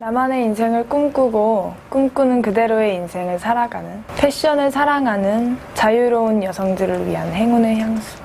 나만의 인생을 꿈꾸고 꿈꾸는 그대로의 인생을 살아가는 패션을 사랑하는 자유로운 여성들을 위한 행운의 향수.